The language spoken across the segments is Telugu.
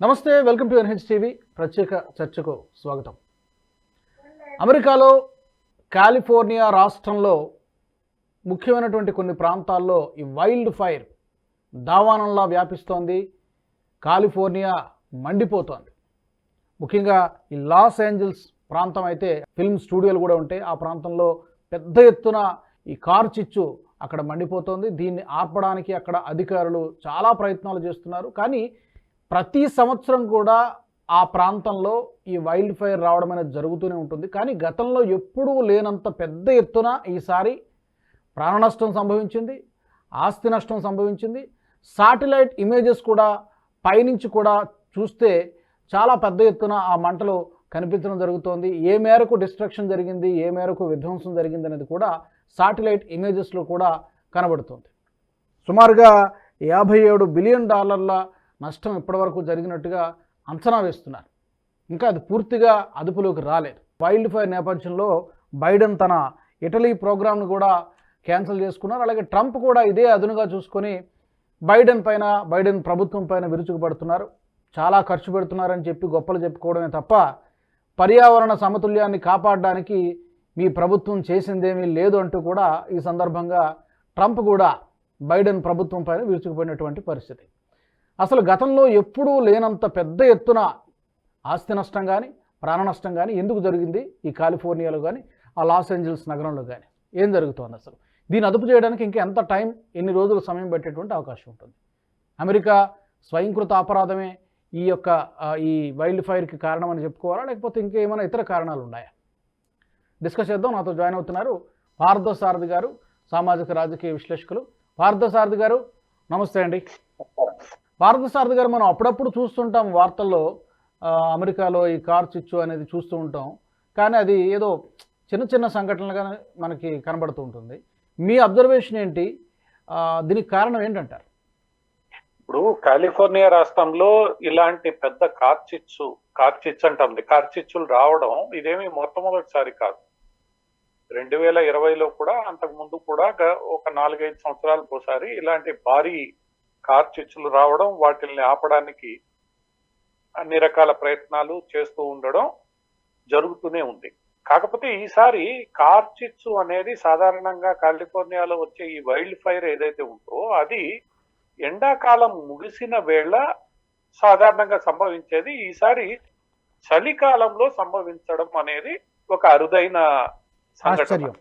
నమస్తే వెల్కమ్ టు ఎన్హెచ్ టీవీ ప్రత్యేక చర్చకు స్వాగతం. అమెరికాలో కాలిఫోర్నియా రాష్ట్రంలో ముఖ్యమైనటువంటి కొన్ని ప్రాంతాల్లో ఈ వైల్డ్ ఫైర్ దావానంలా వ్యాపిస్తోంది. కాలిఫోర్నియా మండిపోతోంది. ముఖ్యంగా ఈ లాస్ ఏంజల్స్ ప్రాంతం అయితే ఫిల్మ్ స్టూడియోలు కూడా ఉంటాయి. ఆ ప్రాంతంలో పెద్ద ఎత్తున ఈ కార్ చిచ్చు అక్కడ మండిపోతోంది. దీన్ని ఆర్పడానికి అక్కడ అధికారులు చాలా ప్రయత్నాలు చేస్తున్నారు. కానీ ప్రతి సంవత్సరం కూడా ఆ ప్రాంతంలో ఈ వైల్డ్ ఫైర్ రావడం అనేది జరుగుతూనే ఉంటుంది. కానీ గతంలో ఎప్పుడూ లేనంత పెద్ద ఎత్తున ఈసారి ప్రాణ నష్టం సంభవించింది ఆస్తి నష్టం సంభవించింది. సాటిలైట్ ఇమేజెస్ కూడా పైనుంచి కూడా చూస్తే చాలా పెద్ద ఎత్తున ఆ మంటలు కనిపించడం జరుగుతోంది. ఏ మేరకు డిస్ట్రక్షన్ జరిగింది ఏ మేరకు విధ్వంసం జరిగింది అనేది కూడా సాటిలైట్ ఇమేజెస్లో కూడా కనబడుతుంది. సుమారుగా యాభై ఏడు బిలియన్ డాలర్ల నష్టం ఇప్పటివరకు జరిగినట్టుగా అంచనా వేస్తున్నారు. ఇంకా అది పూర్తిగా అదుపులోకి రాలేదు. వైల్డ్ ఫైర్ నేపథ్యంలో బైడెన్ తన ఇటలీ ప్రోగ్రామ్ను కూడా క్యాన్సిల్ చేసుకున్నారు. అలాగే ట్రంప్ కూడా ఇదే అదునుగా చూసుకొని బైడెన్ పైన బైడెన్ ప్రభుత్వం పైన విరుచుకుపడుతున్నారు. చాలా ఖర్చు పెడుతున్నారని చెప్పి గొప్పలు చెప్పుకోవడమే తప్ప పర్యావరణ సమతుల్యాన్ని కాపాడడానికి మీ ప్రభుత్వం చేసిందేమీ లేదు అంటూ కూడా ఈ సందర్భంగా ట్రంప్ కూడా బైడెన్ ప్రభుత్వం పైన విరుచుకుపోయినటువంటి పరిస్థితి. అసలు గతంలో ఎప్పుడూ లేనంత పెద్ద ఎత్తున ఆస్తి నష్టం కానీ ప్రాణ నష్టం కానీ ఎందుకు జరిగింది? ఈ కాలిఫోర్నియాలో కానీ ఆ లాస్ ఏంజల్స్ నగరంలో కానీ ఏం జరుగుతోంది అసలు? దీన్ని అదుపు చేయడానికి ఇంకా ఎంత టైం ఎన్ని రోజులు సమయం పెట్టేటువంటి అవకాశం ఉంటుంది? అమెరికా స్వయంకృత అపరాధమే ఈ యొక్క ఈ వైల్డ్ ఫైర్కి కారణం అని చెప్పుకోవాలా? లేకపోతే ఇంకేమైనా ఇతర కారణాలు ఉన్నాయా? డిస్కస్ చేద్దాం. నాతో జాయిన్ అవుతున్నారు పార్థసారథి గారు సామాజిక రాజకీయ విశ్లేషకులు. పార్థసారథి గారు నమస్తే అండి. పార్థసారథి గారు మనం అప్పుడప్పుడు చూస్తుంటాం వార్తల్లో అమెరికాలో ఈ కార్ చిచ్చు అనేది చూస్తూ ఉంటాం. కానీ అది ఏదో చిన్న చిన్న సంఘటనలుగా మనకి కనబడుతూ ఉంటుంది. మీ అబ్జర్వేషన్ ఏంటి? దీనికి కారణం ఏంటంటారు? ఇప్పుడు కాలిఫోర్నియా రాష్ట్రంలో ఇలాంటి పెద్ద కార్చిచ్చు కార్చిచ్చు అంటుంది కార్చిచ్చులు రావడం ఇదేమి మొట్టమొదటిసారి కాదు. రెండు వేల ఇరవైలో కూడా అంతకు ముందు కూడా ఒక నాలుగైదు సంవత్సరాలకు ఒకసారి ఇలాంటి భారీ కార్చిచ్చులు రావడం వాటిల్ని ఆపడానికి అన్ని రకాల ప్రయత్నాలు చేస్తూ ఉండడం జరుగుతూనే ఉంది. కాకపోతే ఈసారి కార్చిచ్చు అనేది సాధారణంగా కాలిఫోర్నియాలో వచ్చే ఈ వైల్డ్ ఫైర్ ఏదైతే ఉందో అది ఎండాకాలం ముగిసిన వేళ సాధారణంగా సంభవించేది. ఈసారి చలికాలంలో సంభవించడం అనేది ఒక అరుదైన సంఘటన.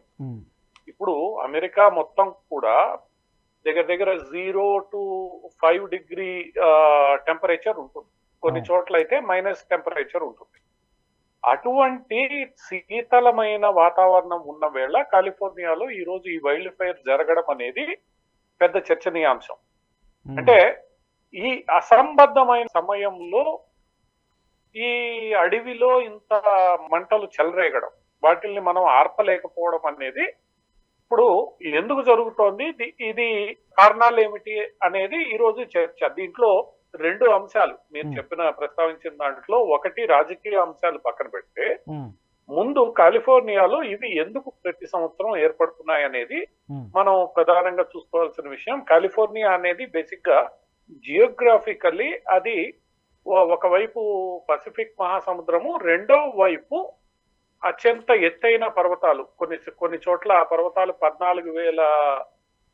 ఇప్పుడు అమెరికా మొత్తం కూడా దగ్గర దగ్గర zero to five degree temperature ఉంటుంది కొన్ని. చోట్ల అయితే మైనస్ టెంపరేచర్ ఉంటుంది అటువంటి శీతలమైన వాతావరణం ఉన్న వేళ కాలిఫోర్నియాలో ఈ రోజు ఈ వైల్డ్ ఫైర్ జరగడం అనేది పెద్ద చర్చనీయాంశం. అంటే ఈ అసంబద్ధమైన సమయంలో ఈ అడవిలో ఇంత మంటలు చెలరేగడం వాటిల్ని మనం ఆర్పలేకపోవడం అనేది ఇప్పుడు ఎందుకు జరుగుతోంది ఇది- కారణాలు ఏమిటి అనేది ఈ రోజు చర్చ దీంట్లో రెండు అంశాలు మీరు Hmm. చెప్పిన ప్రస్తావించిన దాంట్లో ఒకటి రాజకీయ అంశాలు పక్కన పెడితే. ముందు కాలిఫోర్నియాలో ఇవి ఎందుకు ప్రతి సంవత్సరం ఏర్పడుతున్నాయి అనేది. మనం ప్రధానంగా చూసుకోవాల్సిన విషయం కాలిఫోర్నియా అనేది బేసిక్గా జియోగ్రాఫికల్లీ అది ఒకవైపు పసిఫిక్ మహాసముద్రము రెండో వైపు అత్యంత ఎత్తైన పర్వతాలు. కొన్ని కొన్ని చోట్ల ఆ పర్వతాలు పద్నాలుగు వేల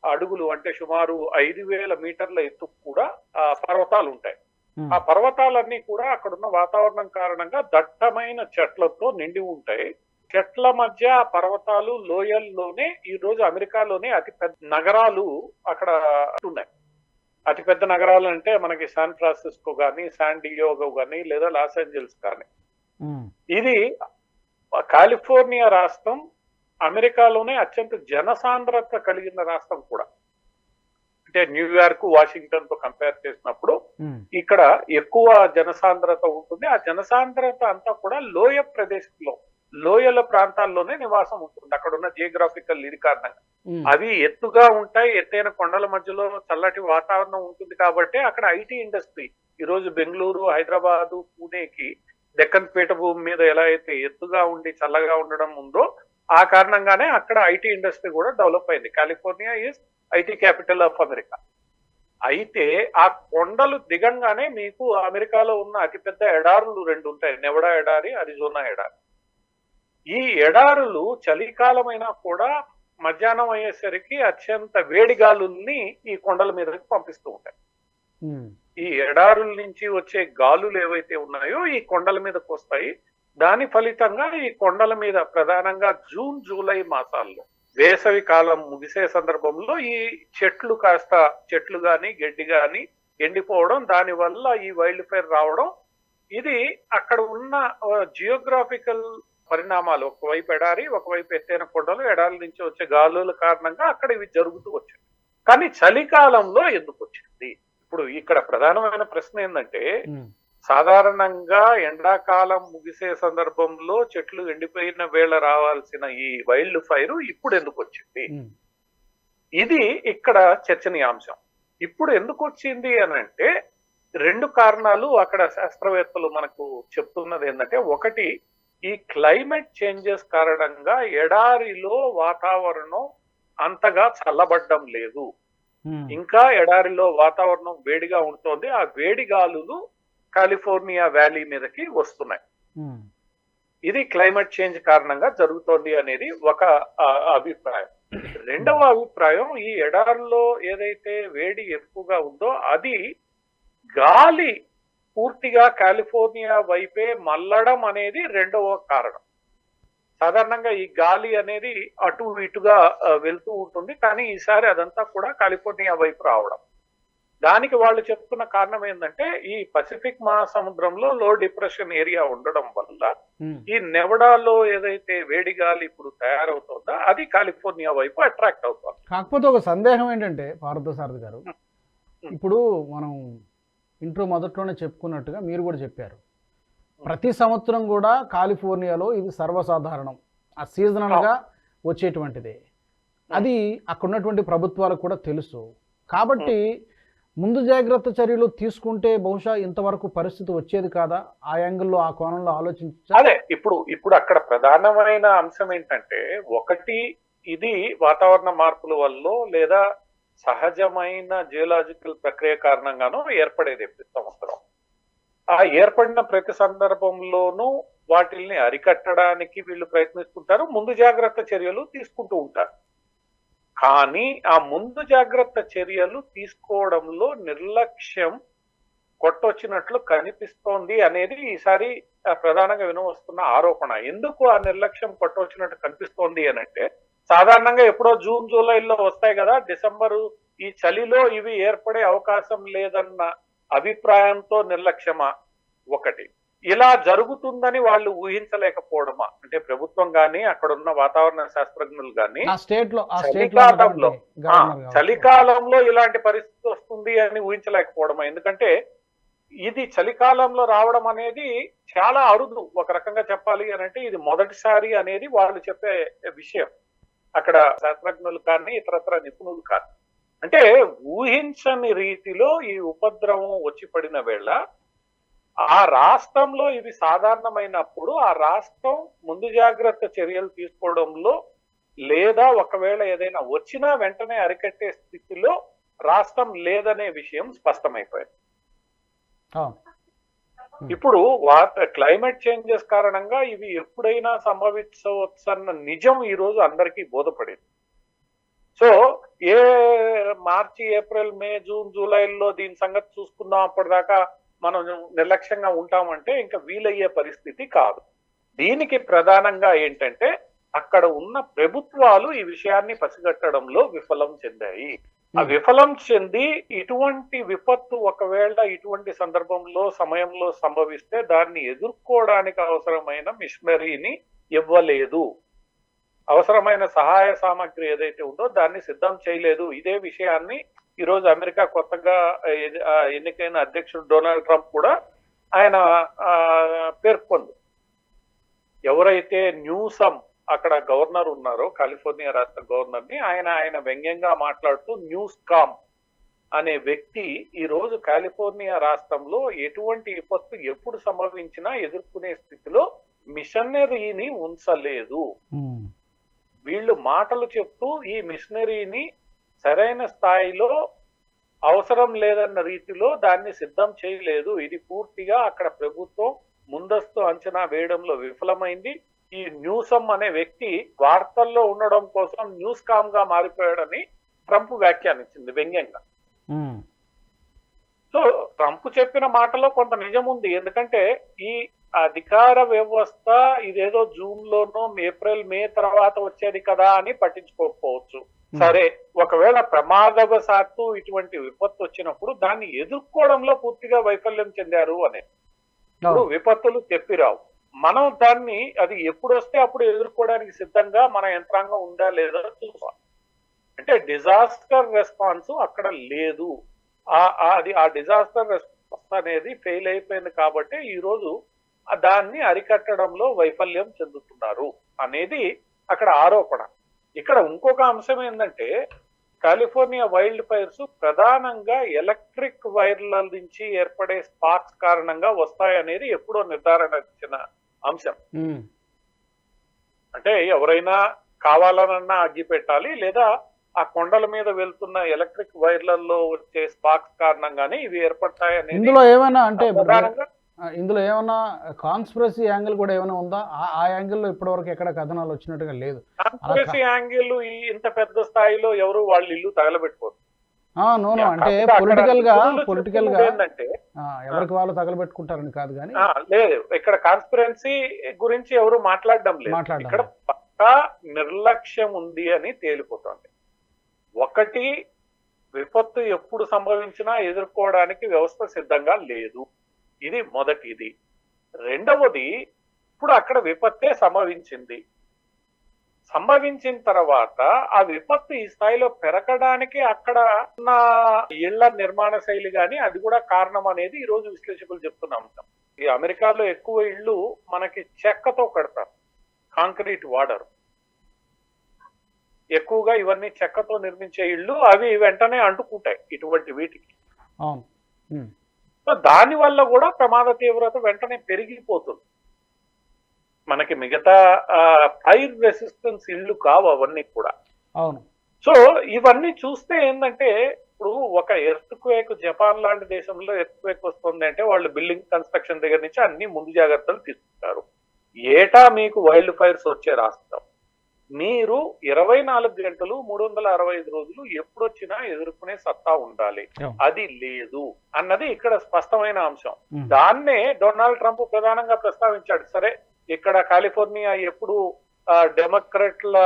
అడుగులు అంటే సుమారు ఐదు వేల మీటర్ల ఎత్తు కూడా ఆ పర్వతాలు ఉంటాయి. ఆ పర్వతాలన్నీ కూడా అక్కడున్న వాతావరణం కారణంగా దట్టమైన చెట్లతో నిండి ఉంటాయి. చెట్ల మధ్య పర్వతాలు లోయల్లోనే ఈ రోజు అమెరికాలోనే అతి పెద్ద నగరాలు అక్కడ ఉన్నాయి అతి పెద్ద నగరాలు అంటే మనకి శాన్ ఫ్రాన్సిస్కో కానీ శాన్ డియోగో కానీ లేదా లాస్ ఏంజల్స్ కానీ. ఇది కాలిఫోర్నియా రాష్ట్రం అమెరికాలోనే అత్యంత జనసాంద్రత కలిగిన రాష్ట్రం కూడా. అంటే న్యూయార్క్ వాషింగ్టన్తో కంపేర్ చేసినప్పుడు. ఇక్కడ ఎక్కువ జనసాంద్రత ఉంటుంది. ఆ జనసాంద్రత అంతా కూడా లోయ ప్రదేశంలో లోయల ప్రాంతాల్లోనే నివాసం ఉంటుంది. అక్కడ ఉన్న జియోగ్రాఫికల్ ఇది కారణంగా. అవి ఎత్తుగా ఉంటాయి. ఎత్తైన కొండల మధ్యలో చల్లటి వాతావరణం ఉంటుంది కాబట్టి అక్కడ ఐటీ ఇండస్ట్రీ ఈ రోజు బెంగళూరు హైదరాబాదు పూణేకి దక్కన్ పీఠభూమి మీద ఎలా అయితే ఎత్తుగా ఉండి చల్లగా ఉండడం ఉందో ఆ కారణంగానే అక్కడ ఐటీ ఇండస్ట్రీ కూడా డెవలప్ అయింది. California is IT capital of America. అయితే ఆ కొండలు దిగంగానే మీకు అమెరికాలో ఉన్న అతిపెద్ద ఎడారులు రెండు ఉంటాయి. నెవడా ఎడారి అరిజోనా ఎడారి. ఈ ఎడారులు చలికాలమైనా కూడా మధ్యాహ్నం అయ్యేసరికి అత్యంత వేడి గాలుల్ని ఈ కొండల మీదకి పంపిస్తూ ఉంటాయి. ఈ ఎడారుల నుంచి వచ్చే గాలులు ఏవైతే ఉన్నాయో ఈ కొండల మీదకి వస్తాయి దాని ఫలితంగా ఈ కొండల మీద ప్రధానంగా జూన్ జూలై మాసాల్లో వేసవి కాలం ముగిసే సందర్భంలో ఈ చెట్లు కాస్త చెట్లు గాని గడ్డి గాని ఎండిపోవడం దాని వల్ల ఈ వైల్డ్ ఫైర్ రావడం. ఇది అక్కడ ఉన్న జియోగ్రాఫికల్ పరిణామాలు. ఒకవైపు ఎడారి ఒకవైపు ఎత్తైన కొండలు ఎడారి నుంచి వచ్చే గాలుల కారణంగా అక్కడ ఇవి జరుగుతూ వచ్చాయి. కానీ చలికాలంలో ఎందుకు ఇప్పుడు ఇక్కడ ప్రధానమైన ప్రశ్న ఏంటంటే సాధారణంగా ఎండాకాలం ముగిసే సందర్భంలో చెట్లు ఎండిపోయిన వేళ రావాల్సిన ఈ వైల్డ్ ఫైర్ ఇప్పుడు ఎందుకు వచ్చింది? ఇది ఇక్కడ చర్చనీయాంశం. ఇప్పుడు ఎందుకు వచ్చింది అని అంటే రెండు కారణాలు అక్కడ శాస్త్రవేత్తలు మనకు చెప్తున్నది ఏంటంటే ఒకటి ఈ క్లైమేట్ చేంజెస్ కారణంగా ఎడారిలో వాతావరణం అంతగా చల్లబడ్డం లేదు. ఇంకా ఎడారిలో వాతావరణం వేడిగా ఉంటోంది. ఆ వేడి గాలులు కాలిఫోర్నియా వ్యాలీ మీదకి వస్తున్నాయి. ఉమ్, ఇది క్లైమేట్ చేంజ్ కారణంగా జరుగుతోంది అనేది ఒక అభిప్రాయం. రెండవ అభిప్రాయం ఈ ఎడారుల్లో ఏదైతే వేడి ఎక్కువగా ఉందో అది గాలి పూర్తిగా కాలిఫోర్నియా వైపే మల్లడం అనేది రెండవ కారణం. సాధారణంగా ఈ గాలి అనేది అటు ఇటుగా వెళ్తూ ఉంటుంది. కానీ ఈసారి అదంతా కూడా కాలిఫోర్నియా వైపు రావడం. దానికి వాళ్ళు చెప్తున్న కారణం ఏంటంటే ఈ పసిఫిక్ మహాసముద్రంలో లో డిప్రెషన్ ఏరియా ఉండడం వల్ల. ఈ నెవడాలో ఏదైతే వేడి గాలి ఇప్పుడు తయారవుతుందో అది కాలిఫోర్నియా వైపు అట్రాక్ట్ అవుతుంది. కాకపోతే ఒక సందేహం ఏంటంటే పార్థసారథి గారు ఇప్పుడు మనం ఇంట్రో మొదట్లోనే చెప్పుకున్నట్టుగా మీరు కూడా చెప్పారు. ప్రతి సంవత్సరం కూడా కాలిఫోర్నియాలో ఇది సర్వసాధారణం. ఆ సీజనల్గా వచ్చేటువంటిది. అది అక్కడ ఉన్నటువంటి ప్రభుత్వాలకు కూడా తెలుసు. కాబట్టి ముందు జాగ్రత్త చర్యలు తీసుకుంటే బహుశా ఇంతవరకు పరిస్థితి వచ్చేది కాదా? ఆ యాంగిల్లో ఆ కోణంలో ఆలోచించా అదే ఇప్పుడు ఇప్పుడు అక్కడ ప్రధానమైన అంశం ఏంటంటే ఒకటి ఇది వాతావరణ మార్పుల వల్ల లేదా సహజమైన జియోలాజికల్ ప్రక్రియ కారణంగానూ ఏర్పడేది ప్రతి సంవత్సరం. ఆ ఏర్పడిన ప్రతి సందర్భంలోనూ వాటిల్ని అరికట్టడానికి వీళ్ళు ప్రయత్నిస్తుంటారు. ముందు జాగ్రత్త చర్యలు తీసుకుంటూ ఉంటారు. కానీ ఆ ముందు జాగ్రత్త చర్యలు తీసుకోవడంలో నిర్లక్ష్యం కొట్టొచ్చినట్లు కనిపిస్తోంది అనేది ఈసారి ప్రధానంగా వినవస్తున్న ఆరోపణ. ఎందుకు ఆ నిర్లక్ష్యం కొట్టొచ్చినట్టు కనిపిస్తోంది అని అంటే సాధారణంగా ఎప్పుడో జూన్ జూలైలో వస్తాయి కదా డిసెంబరు ఈ చలిలో ఇవి ఏర్పడే అవకాశం లేదన్న అభిప్రాయంతో నిర్లక్ష్యమా? ఒకటి. ఇలా జరుగుతుందని వాళ్ళు ఊహించలేకపోవడమా? అంటే ప్రభుత్వం గాని అక్కడ ఉన్న వాతావరణ శాస్త్రజ్ఞులు గాని చలికాలంలో. చలికాలంలో ఇలాంటి పరిస్థితి వస్తుంది అని ఊహించలేకపోవడం ఎందుకంటే ఇది చలికాలంలో రావడం అనేది చాలా అరుదు. ఒక రకంగా చెప్పాలి అని అంటే ఇది మొదటిసారి అనేది వాళ్ళు చెప్పే విషయం. అక్కడ శాస్త్రజ్ఞులు కానీ ఇతరత్ర నిపుణులు కానీ. అంటే ఊహించని రీతిలో ఈ ఉపద్రవం వచ్చి పడిన వేళ ఆ రాష్ట్రంలో ఇవి సాధారణమైనప్పుడు ఆ రాష్ట్రం ముందు జాగ్రత్త చర్యలు తీసుకోవడంలో లేదా ఒకవేళ ఏదైనా వచ్చినా వెంటనే అరికట్టే స్థితిలో రాష్ట్రం లేదనే విషయం స్పష్టమైపోయింది. ఇప్పుడు వాత క్లైమేట్ చేంజెస్ కారణంగా ఇవి ఎప్పుడైనా సంభవించవచ్చన్న నిజం ఈ రోజు అందరికీ బోధపడింది. సో ఏ మార్చి ఏప్రిల్ మే జూన్ జూలైలో దీని సంగతి చూసుకుందాం అప్పటిదాకా మనం నిర్లక్ష్యంగా ఉంటామంటే ఇంకా వీలయ్యే పరిస్థితి కాదు. దీనికి ప్రధానంగా ఏంటంటే అక్కడ ఉన్న ప్రభుత్వాలు ఈ విషయాన్ని పసిగట్టడంలో విఫలం చెందాయి. ఆ విఫలం చెంది ఇటువంటి విపత్తు ఒకవేళ ఇటువంటి సందర్భంలో సమయంలో సంభవిస్తే దాన్ని ఎదుర్కోవడానికి అవసరమైన మిషనరీని ఇవ్వలేదు. అవసరమైన సహాయ సామాగ్రి ఏదైతే ఉందో దాన్ని సిద్ధం చేయలేదు. ఇదే విషయాన్ని ఈరోజు అమెరికా కొత్తగా ఎన్నికైన అధ్యక్షుడు డొనాల్డ్ ట్రంప్ కూడా ఆయన పేర్కొంది. ఎవరైతే న్యూసమ్ అక్కడ గవర్నర్ ఉన్నారో కాలిఫోర్నియా రాష్ట్ర గవర్నర్ని ఆయన ఆయన వ్యంగ్యంగా మాట్లాడుతూ న్యూస్ కామ్ అనే వ్యక్తి ఈ రోజు కాలిఫోర్నియా రాష్ట్రంలో ఎటువంటి విపత్తు ఎప్పుడు సంభవించినా ఎదుర్కొనే స్థితిలో మిషనరీని ఉంచలేదు. వీళ్ళు మాటలు చెప్తూ ఈ మిషనరీని సరైన స్థాయిలో అవసరం లేదన్న రీతిలో దాన్ని సిద్ధం చేయలేదు. ఇది పూర్తిగా అక్కడ ప్రభుత్వం ముందస్తు అంచనా వేయడంలో విఫలమైంది. ఈ న్యూసమ్ అనే వ్యక్తి వార్తల్లో ఉండడం కోసం న్యూస్ కామ్గా మారిపోయాడని ట్రంప్ వ్యాఖ్యానించింది వ్యంగ్యంగా. సో ట్రంప్ చెప్పిన మాటలో కొంత నిజం ఉంది. ఎందుకంటే ఈ అధికార వ్యవస్థ ఇదేదో జూన్ లోనో ఏప్రిల్ మే తర్వాత వచ్చేది కదా అని పట్టించుకోకపోవచ్చు. సరే ఒకవేళ ప్రమాదవశాత్తు ఇటువంటి విపత్తు వచ్చినప్పుడు దాన్ని ఎదుర్కోవడంలో పూర్తిగా వైఫల్యం చెందారు అని. ఇప్పుడు. విపత్తులు తెప్పిరావు. మనం దాన్ని అది ఎప్పుడు వస్తే అప్పుడు ఎదుర్కోవడానికి సిద్ధంగా మన యంత్రాంగం ఉందా లేదా చూసాం అంటే డిజాస్టర్ రెస్పాన్స్ అక్కడ లేదు. అది ఆ డిజాస్టర్ రెస్పాన్స్ అనేది ఫెయిల్ అయిపోయింది కాబట్టి ఈ రోజు దాన్ని అరికట్టడంలో వైఫల్యం చెందుతున్నారు అనేది అక్కడ ఆరోపణ. ఇక్కడ ఇంకొక అంశం ఏంటంటే కాలిఫోర్నియా వైల్డ్ ఫైర్స్ ప్రధానంగా ఎలక్ట్రిక్ వైర్ల నుంచి ఏర్పడే స్పార్క్స్ కారణంగా వస్తాయనేది ఎప్పుడో నిర్ధారణ ఇచ్చిన అంశం. అంటే ఎవరైనా కావాలనన్నా అగ్గి పెట్టాలి లేదా ఆ కొండల మీద వెళ్తున్న ఎలక్ట్రిక్ వైర్లలో వచ్చే స్పార్క్స్ కారణంగానే ఇవి ఏర్పడతాయి అనేది ఇందులో ఏమైనా అంటే ప్రధానంగా ఇందులో ఏమైనా కాన్స్పిరసీ యాంగిల్ కూడా ఏమైనా ఉందా? ఆ- యాంగిల్లో ఇప్పటివరకు ఎక్కడ కథనాలు వచ్చినట్టుగా లేదు. కాన్స్పిరసీ యాంగిల్ ఇంత పెద్ద స్థాయిలో ఎవరు వాళ్ళ ఇల్లు తగలబెట్టుకోరు. ఆ, నో నో అంటే పొలిటికల్గా పొలిటికల్గా ఏంటంటే ఎవరికి వాళ్ళు తగలబెట్టుకుంటారని కాదు కానీ లేదు ఇక్కడ కాన్స్పిరెన్సీ గురించి ఎవరు మాట్లాడడం లేదు. మాట్లాడడం ఇక్కడ పక్కా నిర్లక్ష్యం ఉంది అని తేలిపోతుంది. ఒకటి విపత్తు ఎప్పుడు సంభవించినా ఎదుర్కోవడానికి వ్యవస్థ సిద్ధంగా లేదు. ఇది మొదటిది. రెండవది ఇప్పుడు అక్కడ విపత్తే సంభవించింది. సంభవించిన తర్వాత ఆ విపత్తు ఈ స్థాయిలో పెరగడానికి అక్కడ ఉన్న ఇళ్ళ నిర్మాణ శైలి కానీ అది కూడా కారణం అనేది ఈ రోజు విశ్లేషకులు చెప్తున్న అంశం ఈ అమెరికాలో ఎక్కువ ఇళ్ళు మనకి చెక్కతో కడతారు. కాంక్రీట్ వాడరు ఎక్కువగా ఇవన్నీ చెక్కతో నిర్మించే ఇళ్ళు అవి వెంటనే అంటుకుంటాయి ఇటువంటి వీటికి. దాని వల్ల కూడా ప్రమాద తీవ్రత వెంటనే పెరిగిపోతుంది. మనకి మిగతా ఫైర్ రెసిస్టెన్స్ ఇళ్ళు కావు అవన్నీ కూడా. అవును. సో ఇవన్నీ చూస్తే ఏంటంటే ఇప్పుడు ఒక ఎర్త్ క్వేక్ జపాన్ లాంటి దేశంలో ఎర్త్ క్వేక్ వస్తుంది అంటే వాళ్ళు బిల్డింగ్ కన్స్ట్రక్షన్ దగ్గర నుంచి అన్ని ముందు జాగ్రత్తలు తీసుకుంటారు. ఏటా మీకు వైల్డ్ ఫైర్స్ వచ్చే రాష్ట్రం. మీరు ఇరవై నాలుగు గంటలు మూడు వందల అరవై ఐదు రోజులు ఎప్పుడొచ్చినా ఎదుర్కొనే సత్తా ఉండాలి. అది లేదు అన్నది ఇక్కడ స్పష్టమైన అంశం. దాన్నే డొనాల్డ్ ట్రంప్ ప్రధానంగా ప్రస్తావించాడు. సరే ఇక్కడ కాలిఫోర్నియా ఎప్పుడు డెమోక్రట్ల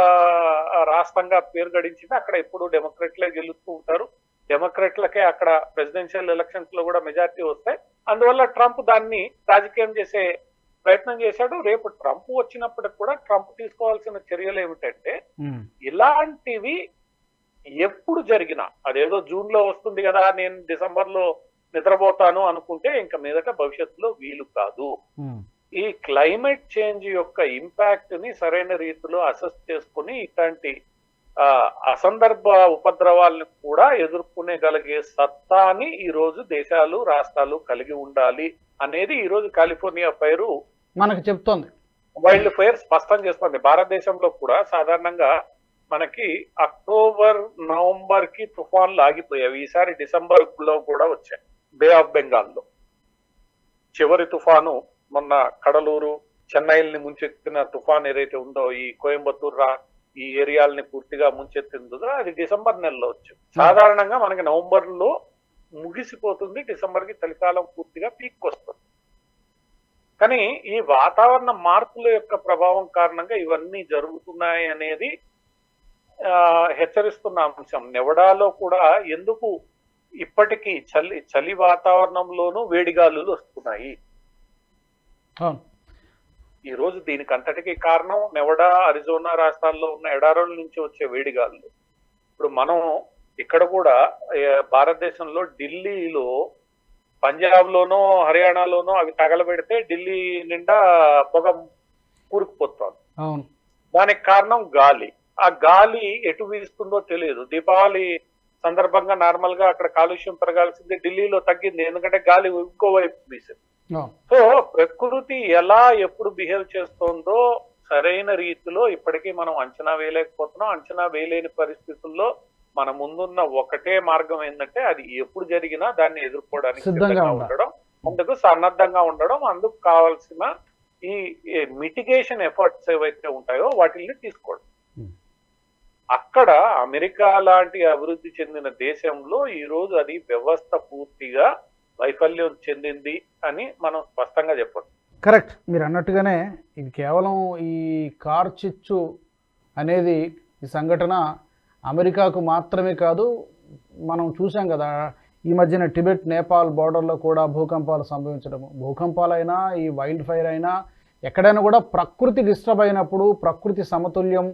రాష్ట్రంగా పేరు గడించింది. అక్కడ ఎప్పుడు డెమోక్రట్లే గెలుస్తూ ఉంటారు. డెమోక్రట్లకే అక్కడ ప్రెసిడెన్షియల్ ఎలక్షన్స్లో కూడా మెజారిటీ వస్తాయి. అందువల్ల ట్రంప్ దాన్ని రాజకీయం చేసే ప్రయత్నం చేశాడు. రేపు ట్రంప్ వచ్చినప్పటికి కూడా ట్రంప్ తీసుకోవాల్సిన చర్యలు ఏమిటంటే ఇలాంటివి ఎప్పుడు జరిగినా అదేదో జూన్లో వస్తుంది కదా నేను డిసెంబర్లో నిద్రపోతాను అనుకుంటే ఇంకా మీదట భవిష్యత్తులో వీలు కాదు. ఈ క్లైమేట్ చేంజ్ యొక్క ఇంపాక్ట్ని సరైన రీతిలో అసెస్ చేసుకుని ఇట్లాంటి అసందర్భ ఉపద్రవాలను కూడా ఎదుర్కొనేగలిగే సత్తాని ఈ రోజు దేశాలు రాష్ట్రాలు కలిగి ఉండాలి. అనేది ఈ రోజు కాలిఫోర్నియా ఫైరు మనకు చెప్తోంది. వైల్డ్ ఫైర్ స్పష్టం చేస్తుంది. భారతదేశంలో కూడా సాధారణంగా మనకి అక్టోబర్ నవంబర్కి తుఫాన్లు ఆగిపోయాయి. ఈసారి డిసెంబర్లో కూడా వచ్చాయి. బే ఆఫ్ బెంగాల్లో. చివరి తుఫాను మొన్న కడలూరు చెన్నైల్ని ముంచెత్తిన తుఫాన్ ఏదైతే ఉందో ఈ కోయంబత్తూర్ రా ఈ ఏరియాలని పూర్తిగా ముంచెత్తిందో అది డిసెంబర్ నెలలో వచ్చింది. సాధారణంగా మనకి నవంబర్లో ముగిసిపోతుంది డిసెంబర్కి చలికాలం పూర్తిగా పీక్ వస్తుంది కానీ ఈ వాతావరణ మార్పుల యొక్క ప్రభావం కారణంగా ఇవన్నీ జరుగుతున్నాయి అనేది హెచ్చరిస్తున్న అంశం. నెవడాలో కూడా ఎందుకు ఇప్పటికీ చలి చలి వాతావరణంలోనూ వేడిగాలులు వస్తున్నాయి? ఈ రోజు దీనికి అంతటికీ కారణం నెవడా అరిజోనా రాష్ట్రాల్లో ఉన్న ఎడారుల నుంచి వచ్చే వేడిగాలులు. ఇప్పుడు మనం ఇక్కడ కూడా భారతదేశంలో ఢిల్లీలో పంజాబ్ లోనో హర్యానాలోనో అవి తగలబెడితే ఢిల్లీ నిండా పొగ కూరుకుపోతుంది. దానికి కారణం గాలి. ఆ గాలి ఎటు వీస్తుందో తెలియదు. దీపావళి సందర్భంగా నార్మల్గా అక్కడ కాలుష్యం పెరగాల్సింది ఢిల్లీలో తగ్గింది. ఎందుకంటే గాలి ఇంకోవైపు వీసింది. సో ప్రకృతి ఎలా ఎప్పుడు బిహేవ్ చేస్తోందో సరైన రీతిలో ఇప్పటికీ మనం అంచనా వేయలేకపోతున్నాం. అంచనా వేయలేని పరిస్థితుల్లో మన ముందున్న ఒకటే మార్గం ఏంటంటే అది ఎప్పుడు జరిగినా దాన్ని ఎదుర్కోవడానికి సిద్ధంగా. ఉండడం అందుకు సన్నద్ధంగా ఉండడం అందుకు కావాల్సిన ఈ మిటిగేషన్ ఎఫర్ట్స్ ఏవైతే ఉంటాయో వాటిని తీసుకోవడం. అక్కడ అమెరికా లాంటి అభివృద్ధి చెందిన దేశంలో ఈ రోజు అది వ్యవస్థ పూర్తిగా వైఫల్యం చెందింది అని మనం స్పష్టంగా చెప్పొచ్చు కరెక్ట్ మీరు అన్నట్టుగానే ఇది కేవలం ఈ కార్ చిచ్చు అనేది ఈ సంఘటన అమెరికాకు మాత్రమే కాదు మనం చూసాం కదా ఈ మధ్యన టిబెట్ నేపాల్ బార్డర్లో కూడా భూకంపాలు సంభవించడము. భూకంపాలైనా ఈ వైల్డ్ ఫైర్ అయినా ఎక్కడైనా కూడా ప్రకృతి డిస్టర్బ్ అయినప్పుడు ప్రకృతి సమతుల్యం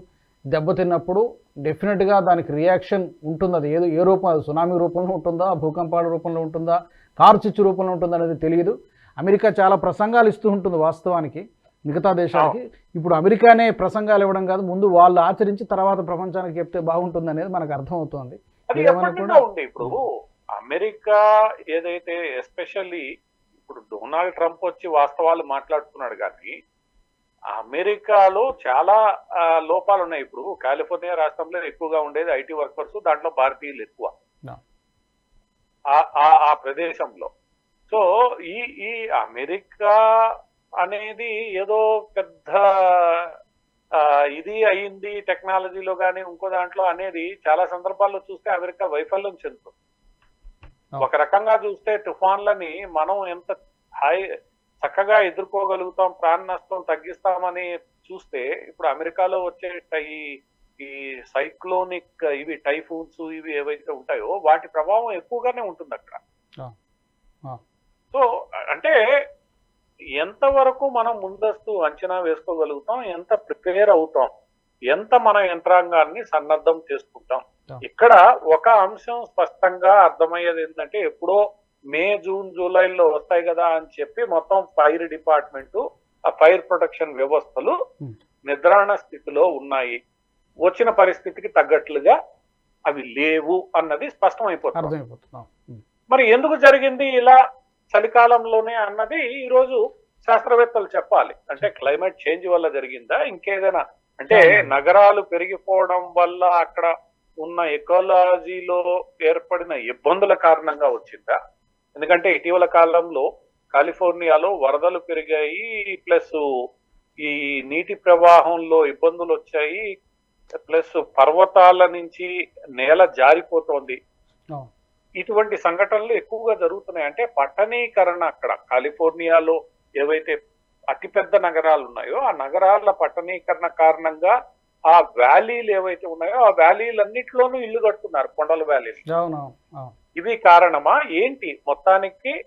దెబ్బతిన్నప్పుడు డెఫినెట్గా దానికి రియాక్షన్ ఉంటుంది. అది ఏదో ఏ రూపం అది సునామీ రూపంలో ఉంటుందా భూకంపాల రూపంలో ఉంటుందా కారు చిచ్చు రూపంలో ఉంటుందా అనేది తెలియదు అమెరికా చాలా ప్రసంగాలు ఇస్తూ ఉంటుంది వాస్తవానికి. మిగతా దేశాలకి ఇప్పుడు అమెరికానే ప్రసంగాలు ఇవ్వడం కాదు ముందు వాళ్ళు ఆచరించి తర్వాత ప్రపంచానికి చెప్తే బాగుంటుంది అనేది మనకు అర్థమవుతోంది. ఉంది. ఇప్పుడు అమెరికా ఏదైతే ఎస్పెషల్లీ ఇప్పుడు డొనాల్డ్ ట్రంప్ వచ్చి వాస్తవాలు మాట్లాడుతున్నాడు కానీ అమెరికాలో చాలా లోపాలు ఉన్నాయి. ఇప్పుడు కాలిఫోర్నియా రాష్ట్రంలో ఎక్కువగా ఉండేది ఐటీ వర్కర్స్ దాంట్లో భారతీయులు ఎక్కువ. ఆ ప్రదేశంలో. సో ఈ ఈ అమెరికా అనేది ఏదో పెద్ద ఇది అయింది టెక్నాలజీలో కానీ ఇంకో దాంట్లో అనేది చాలా సందర్భాల్లో చూస్తే అమెరికా వైఫల్యం చెందుతుంది. ఒక రకంగా చూస్తే తుఫాన్లని మనం ఎంత హై చక్కగా ఎదుర్కోగలుగుతాం ప్రాణ నష్టం తగ్గిస్తామని చూస్తే ఇప్పుడు అమెరికాలో వచ్చే టై- ఈ సైక్లోనిక్ ఇవి టైఫూన్స్ ఇవి ఏవైతే ఉంటాయో వాటి ప్రభావం ఎక్కువగానే ఉంటుంది అక్కడ. సో అంటే ఎంతవరకు మనం ముందస్తు అంచనా వేసుకోగలుగుతాం ఎంత ప్రిపేర్ అవుతాం ఎంత మన యంత్రాంగాన్ని సన్నద్ధం చేసుకుంటాం. ఇక్కడ ఒక అంశం స్పష్టంగా అర్థమయ్యేది ఏంటంటే ఎప్పుడో మే జూన్ జూలైలో వస్తాయి కదా అని చెప్పి మొత్తం ఫైర్ డిపార్ట్మెంట్ ఆ ఫైర్ ప్రొటెక్షన్ వ్యవస్థలు. నిద్రాణ స్థితిలో ఉన్నాయి వచ్చిన పరిస్థితికి తగ్గట్లుగా అవి లేవు అన్నది స్పష్టమైపోతుంది. మరి ఎందుకు జరిగింది ఇలా చలికాలంలోనే అన్నది ఈ రోజు శాస్త్రవేత్తలు చెప్పాలి. అంటే క్లైమేట్ చేంజ్ వల్ల జరిగిందా? ఇంకేదైనా? అంటే. నగరాలు పెరిగిపోవడం వల్ల అక్కడ ఉన్న ఎకాలజీలో ఏర్పడిన ఇబ్బందుల కారణంగా వచ్చిందా? ఎందుకంటే ఇటీవల కాలంలో కాలిఫోర్నియాలో వరదలు పెరిగాయి ప్లస్ ఈ నీటి ప్రవాహంలో ఇబ్బందులు వచ్చాయి ప్లస్ పర్వతాల నుంచి నేల జారిపోతోంది. ఇటువంటి సంఘటనలు ఎక్కువగా జరుగుతున్నాయి. అంటే పట్టణీకరణ అక్కడ. కాలిఫోర్నియాలో ఏవైతే అతిపెద్ద నగరాలు ఉన్నాయో ఆ నగరాల పట్టణీకరణ కారణంగా ఆ వ్యాలీలు ఏవైతే ఉన్నాయో ఆ వ్యాలీలన్నిటిలోనూ ఇల్లు కట్టున్నారు కొండల వ్యాలీలు. ఇవి కారణమా? ఏంటి? మొత్తానికి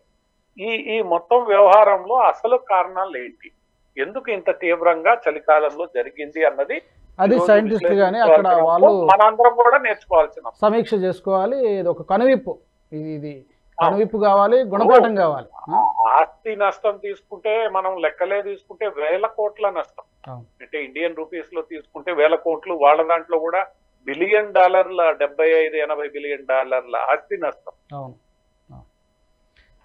ఈ ఈ మొత్తం వ్యవహారంలో అసలు కారణాలు ఏంటి? ఎందుకు ఇంత తీవ్రంగా చలికాలంలో జరిగింది అన్నది అది సైంటిస్ట్ గానీ అక్కడ వాళ్ళు. మనందరం కూడా నేర్చుకోవాల్సిన. సమీక్ష చేసుకోవాలి. ఇది ఒక కనువిప్పు. ఇది కనువిప్పు కావాలి గుణపాఠం కావాలి? ఆస్తి నష్టం తీసుకుంటే మనం లెక్కలే తీసుకుంటే వేల కోట్ల నష్టం. అంటే ఇండియన్ రూపీస్లో తీసుకుంటే వేల కోట్లు వాళ్ళ దాంట్లో కూడా బిలియన్ డాలర్ల డెబ్బై ఐదు ఎనభై బిలియన్ డాలర్ల ఆస్తి నష్టం.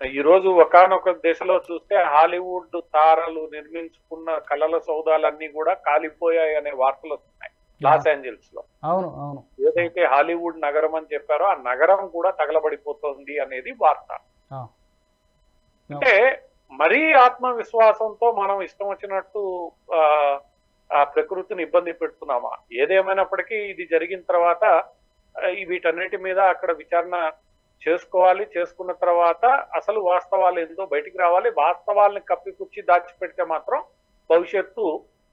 ఈ రోజు ఒకానొక దేశంలో చూస్తే హాలీవుడ్ తారలు నిర్మించుకున్న కళల సౌదాలన్నీ కూడా కాలిపోయాయి అనే వార్తలు వస్తున్నాయి. లాస్ ఏంజల్స్లో అవును అవును. ఏదైతే హాలీవుడ్ నగరం అని చెప్పారో ఆ నగరం కూడా తగలబడిపోతుంది అనేది వార్త. అంటే మరీ ఆత్మవిశ్వాసంతో మనం ఇష్టం వచ్చినట్టు ఆ, ప్రకృతిని ఇబ్బంది పెడుతున్నామా? ఏదేమైనప్పటికీ ఇది జరిగిన తర్వాత వీటన్నిటి మీద అక్కడ విచారణ చేసుకోవాలి చేసుకున్న తర్వాత అసలు వాస్తవాలు ఏందో బయటికి రావాలి. వాస్తవాల్ని కప్పిపుచ్చి దాచిపెడితే మాత్రం భవిష్యత్తు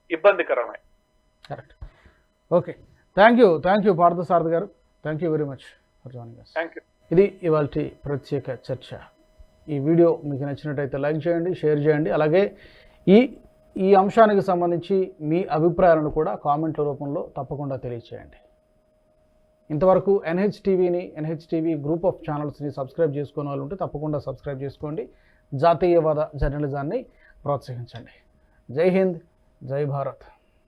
ఇబ్బందికరమే. Correct okay. Thank you thank you Parthasarathi గారు. Thank you very much for joining us thank you ఇది ఇవాళ ప్రత్యేక చర్చ. ఈ వీడియో మీకు నచ్చినట్టయితే లైక్ చేయండి షేర్ చేయండి. అలాగే ఈ ఈ అంశానికి సంబంధించి మీ అభిప్రాయాలను కూడా కామెంట్ల రూపంలో తప్పకుండా తెలియచేయండి. ఇంతవరకు ఎన్హెచ్ టీవీని ఎన్హెచ్ టీవీ గ్రూప్ ఆఫ్ ఛానల్స్ని సబ్స్క్రైబ్ చేసుకునే వాళ్ళు ఉంటే తప్పకుండా సబ్స్క్రైబ్ చేసుకోండి. జాతీయవాద జర్నలిజాన్ని ప్రోత్సహించండి. జై హింద్ జై భారత్.